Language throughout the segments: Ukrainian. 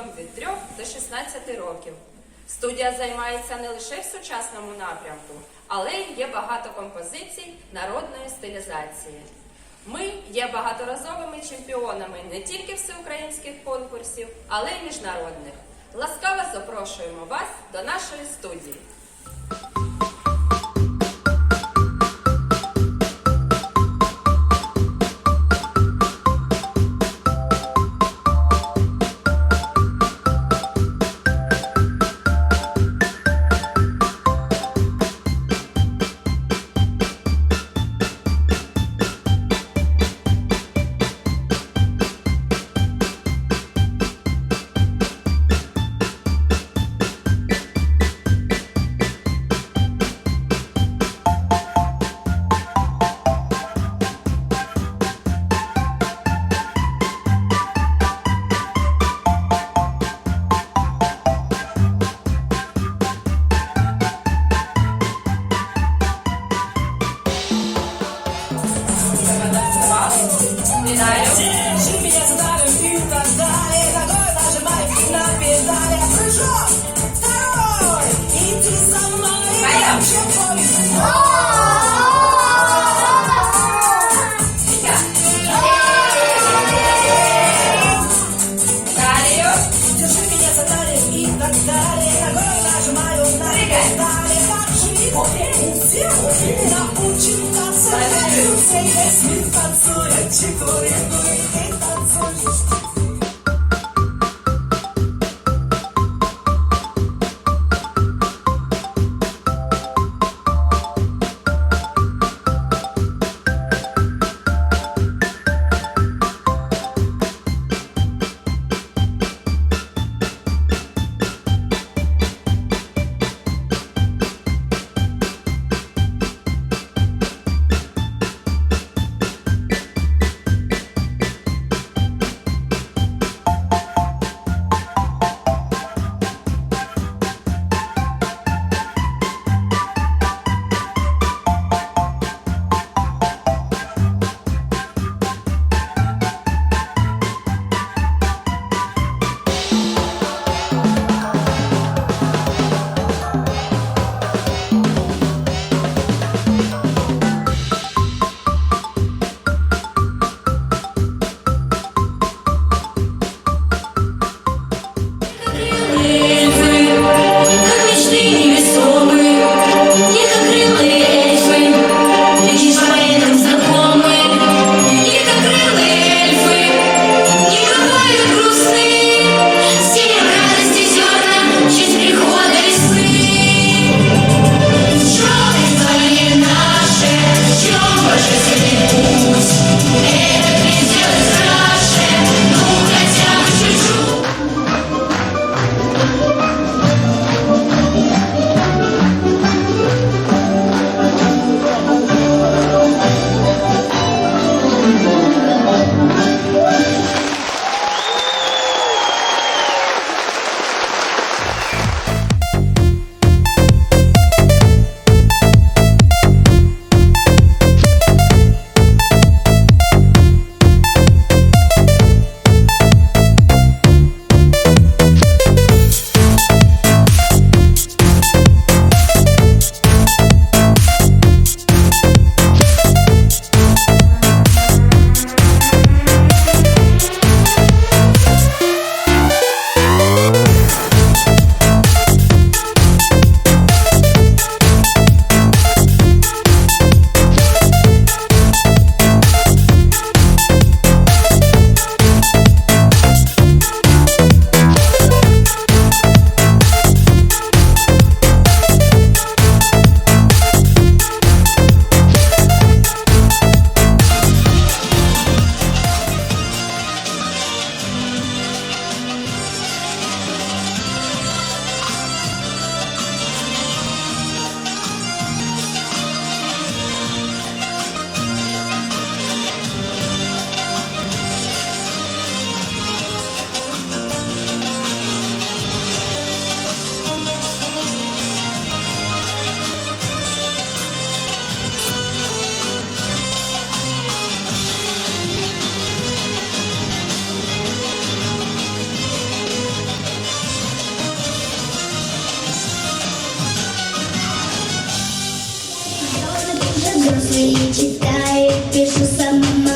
віком від 3 до 16 років. Студія займається не лише в сучасному напрямку, але й є багато композицій народної стилізації. Ми є багаторазовими чемпіонами не тільки всеукраїнських конкурсів, але й міжнародних. Ласкаво запрошуємо вас до нашої студії. Вітаю! Меня задали и так далее Ногой нажимай на педали Прыжок второй И ты со мной Пойдем. Чемпион. Далее! Держи меня за талию и так далее Ногой нажимаю на Прыгай. педали Так живи, все Научим танцевать Все весь мир танцует читают, пишу, сама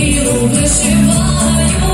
білу вишиванку.